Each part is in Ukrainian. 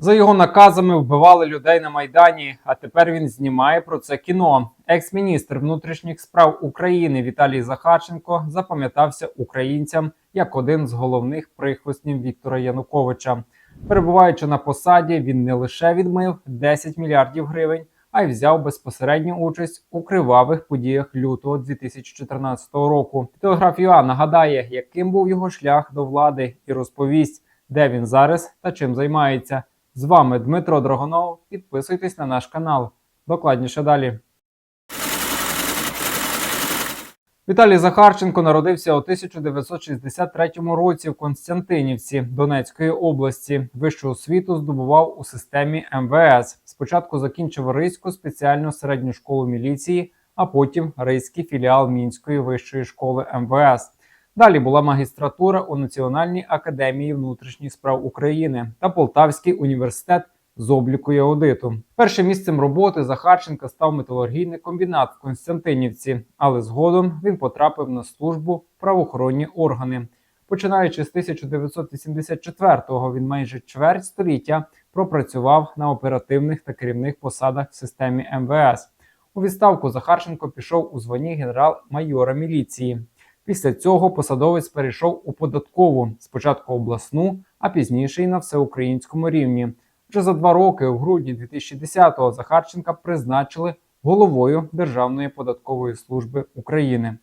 За його наказами вбивали людей на майдані. А тепер він знімає про це кіно. Екс-міністр внутрішніх справ України Віталій Захарченко запам'ятався українцям як один з головних прихвостнів Віктора Януковича. Перебуваючи на посаді, він не лише відмив 10 мільярдів гривень, а й взяв безпосередню участь у кривавих подіях лютого 2014 року. Телеграф нагадає, яким був його шлях до влади, і розповість, де він зараз та чим займається. З вами Дмитро Драгонов. Підписуйтесь на наш канал. Докладніше далі. Віталій Захарченко народився у 1963 році в Константинівці Донецької області. Вищу освіту здобував у системі МВС. Спочатку закінчив Ризьку спеціальну середню школу міліції, а потім Ризький філіал Мінської вищої школи МВС. Далі була магістратура у Національній академії внутрішніх справ України та Полтавський університет з обліку і аудиту. Першим місцем роботи Захарченка став металургійний комбінат в Константинівці, але згодом він потрапив на службу правоохоронні органи. Починаючи з 1984-го, він майже чверть століття пропрацював на оперативних та керівних посадах в системі МВС. У відставку Захарченко пішов у званні генерал-майора міліції. Після цього посадовець перейшов у податкову, спочатку обласну, а пізніше й на всеукраїнському рівні. Вже за два роки, у грудні 2010-го, Захарченка призначили головою Державної податкової служби України.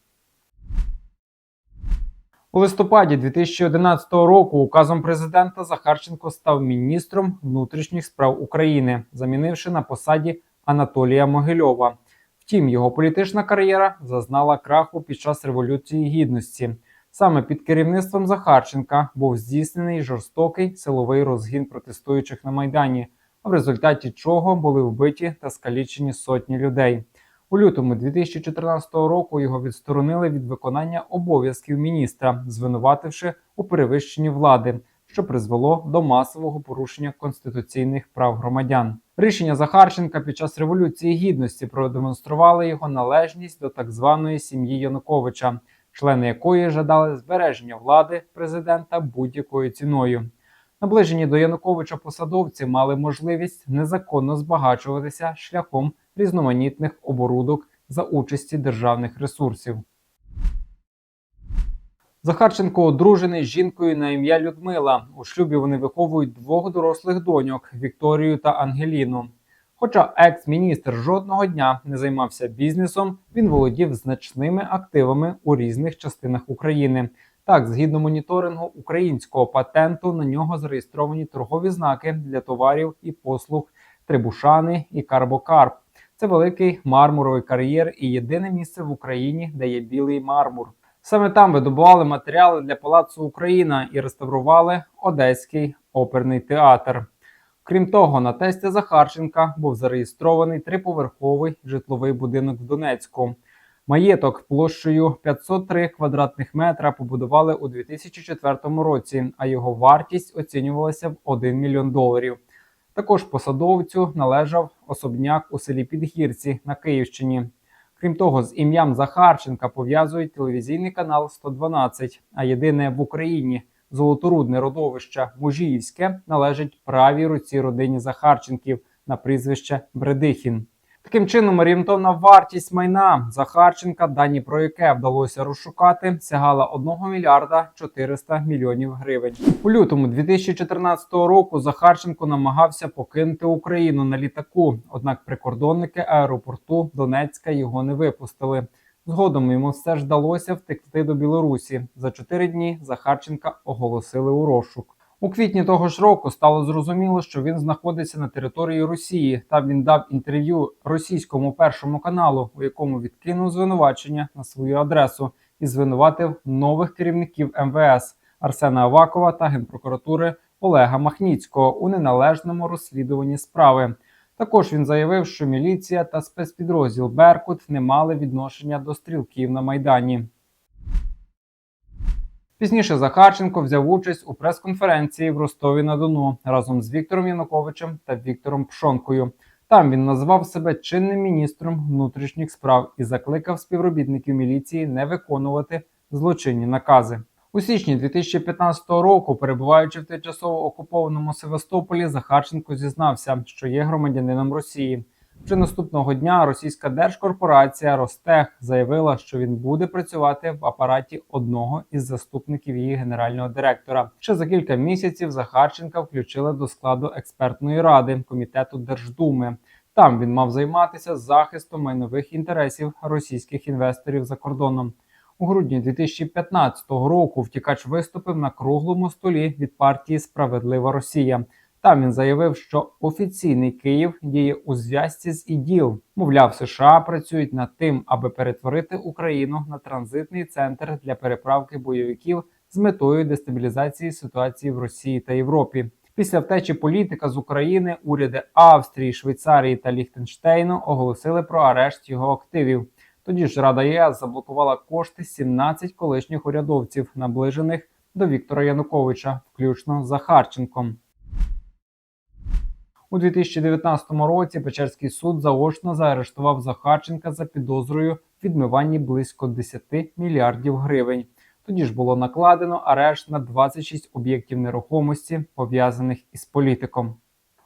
У листопаді 2011 року указом президента Захарченко став міністром внутрішніх справ України, замінивши на посаді Анатолія Могильова. Втім, його політична кар'єра зазнала краху під час Революції Гідності. Саме під керівництвом Захарченка був здійснений жорстокий силовий розгін протестуючих на майдані, в результаті чого були вбиті та скалічені сотні людей. У лютому 2014 року його відсторонили від виконання обов'язків міністра, звинувативши у перевищенні влади, що призвело до масового порушення конституційних прав громадян. Рішення Захарченка під час революції гідності продемонстрували його належність до так званої сім'ї Януковича, члени якої жадали збереження влади президента будь-якою ціною. Наближені до Януковича посадовці мали можливість незаконно збагачуватися шляхом різноманітних оборудок за участі державних ресурсів. Захарченко одружений з жінкою на ім'я Людмила. У шлюбі вони виховують двох дорослих доньок Вікторію та Ангеліну. Хоча екс-міністр жодного дня не займався бізнесом, він володів значними активами у різних частинах України. Так, згідно моніторингу українського патенту, на нього зареєстровані торгові знаки для товарів і послуг Трибушани і Карбокарп. Це великий мармуровий кар'єр і єдине місце в Україні, де є білий мармур. Саме там видобували матеріали для Палацу Україна і реставрували Одеський оперний театр. Крім того, на тесті Захарченка був зареєстрований триповерховий житловий будинок в Донецьку. Маєток площею 503 квадратних метра побудували у 2004 році, а його вартість оцінювалася в 1 мільйон доларів. Також посадовцю належав особняк у селі Підгірці на Київщині. Крім того, з ім'ям Захарченка пов'язують телевізійний канал 112, а єдине в Україні золоторудне родовище Мужіївське належить правій руці родині Захарченків на прізвище Бредихін. Таким чином, орієнтовна вартість майна Захарченка, дані про яке вдалося розшукати, сягала 1 мільярда 400 мільйонів гривень. У лютому 2014 року Захарченко намагався покинути Україну на літаку. Однак прикордонники аеропорту Донецька його не випустили. Згодом йому все ж вдалося втекти до Білорусі. За чотири дні Захарченка оголосили у розшук. У квітні того ж року стало зрозуміло, що він знаходиться на території Росії. Там він дав інтерв'ю російському першому каналу, у якому відкинув звинувачення на свою адресу і звинуватив нових керівників МВС Арсена Авакова та генпрокуратури Олега Махніцького у неналежному розслідуванні справи. Також він заявив, що міліція та спецпідрозділ Беркут не мали відношення до стрілків на майдані. Пізніше Захарченко взяв участь у прес-конференції в Ростові на Дону разом з Віктором Януковичем та Віктором Пшонкою. Там він назвав себе чинним міністром внутрішніх справ і закликав співробітників міліції не виконувати злочинні накази. У січні 2015 року, перебуваючи в тимчасово окупованому Севастополі, Захарченко зізнався, що є громадянином Росії. Вже наступного дня російська держкорпорація Ростех заявила, що він буде працювати в апараті одного із заступників її генерального директора. Ще за кілька місяців Захарченка включили до складу експертної ради комітету Держдуми. Там він мав займатися захистом майнових інтересів російських інвесторів за кордоном. У грудні 2015 року втікач виступив на круглому столі від партії Справедлива Росія. Там він заявив, що офіційний Київ діє у зв'язці з іділ. Мовляв, США працюють над тим, аби перетворити Україну на транзитний центр для переправки бойовиків з метою дестабілізації ситуації в Росії та Європі. Після втечі політика з України уряди Австрії, Швейцарії та Ліхтенштейну оголосили про арешт його активів. Тоді ж Рада ЄС заблокувала кошти 17 колишніх урядовців, наближених до Віктора Януковича, включно з Захарченком. У 2019 році Печерський суд заочно заарештував Захарченка за підозрою в відмиванні близько 10 мільярдів гривень. Тоді ж було накладено арешт на 26 об'єктів нерухомості, пов'язаних із політиком.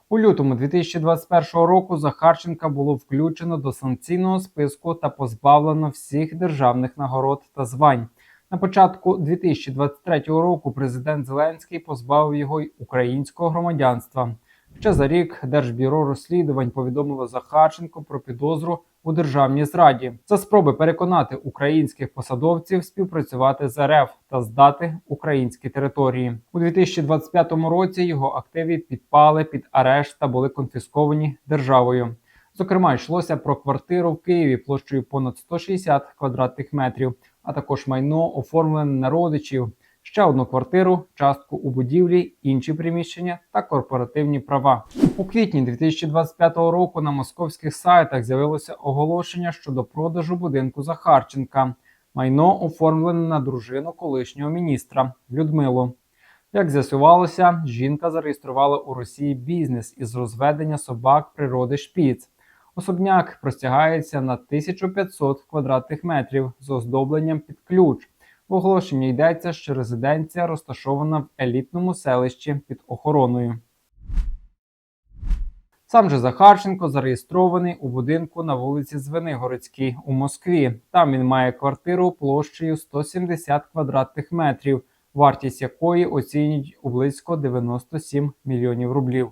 У лютому 2021 року Захарченка було включено до санкційного списку та позбавлено всіх державних нагород та звань. На початку 2023 року президент Зеленський позбавив його й українського громадянства. Ще за рік Держбюро розслідувань повідомило Захарченко про підозру у державній зраді за спроби переконати українських посадовців співпрацювати з РФ та здати українські території у 2025 році. Його активи підпали під арешт та були конфісковані державою. Зокрема, йшлося про квартиру в Києві площею понад 160 квадратних метрів, а також майно оформлене на родичів, ще одну квартиру, частку у будівлі, інші приміщення та корпоративні права. У квітні 2025 року на московських сайтах з'явилося оголошення щодо продажу будинку Захарченка. Майно оформлене на дружину колишнього міністра Людмилу. Як з'ясувалося, жінка зареєструвала у Росії бізнес із розведення собак природи шпіц. Особняк простягається на 1500 квадратних метрів з оздобленням під ключ. В оголошенні йдеться, що резиденція розташована в елітному селищі під охороною. Сам же Захарченко зареєстрований у будинку на вулиці Звенигородській у Москві. Там він має квартиру площею 170 квадратних метрів, вартість якої оцінюють у близько 97 мільйонів рублів.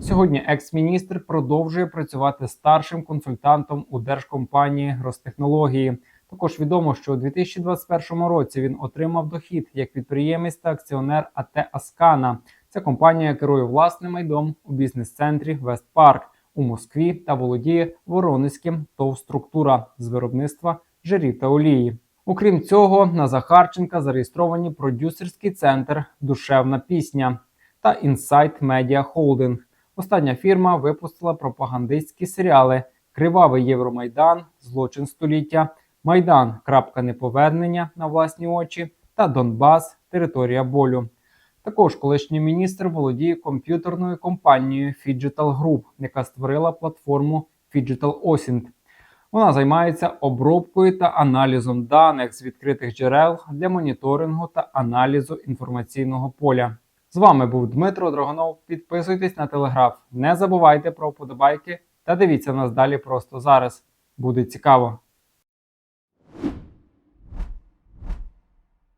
Сьогодні екс-міністр продовжує працювати старшим консультантом у держкомпанії Ростехнології. Також відомо, що у 2021 році він отримав дохід як підприємець та акціонер АТ Аскана. Ця компанія керує власним майдом у бізнес-центрі Вестпарк у Москві та володіє Воронезьким ТОВ структура з виробництва жирів та олії. Окрім цього, на Захарченка зареєстровані продюсерський центр Душевна пісня та Insight Media Holding. Остання фірма випустила пропагандистські серіали Кривавий Євромайдан, Злочин століття, Майдан. Крапка неповернення на власні очі та Донбас Територія болю. Також колишній міністр володіє комп'ютерною компанією Fidgetal Group, яка створила платформу Fidgetal Osint. Вона займається обробкою та аналізом даних з відкритих джерел для моніторингу та аналізу інформаційного поля. З вами був Дмитро Драгонов. Підписуйтесь на телеграф, не забувайте про вподобайки та дивіться нас далі просто зараз. Буде цікаво.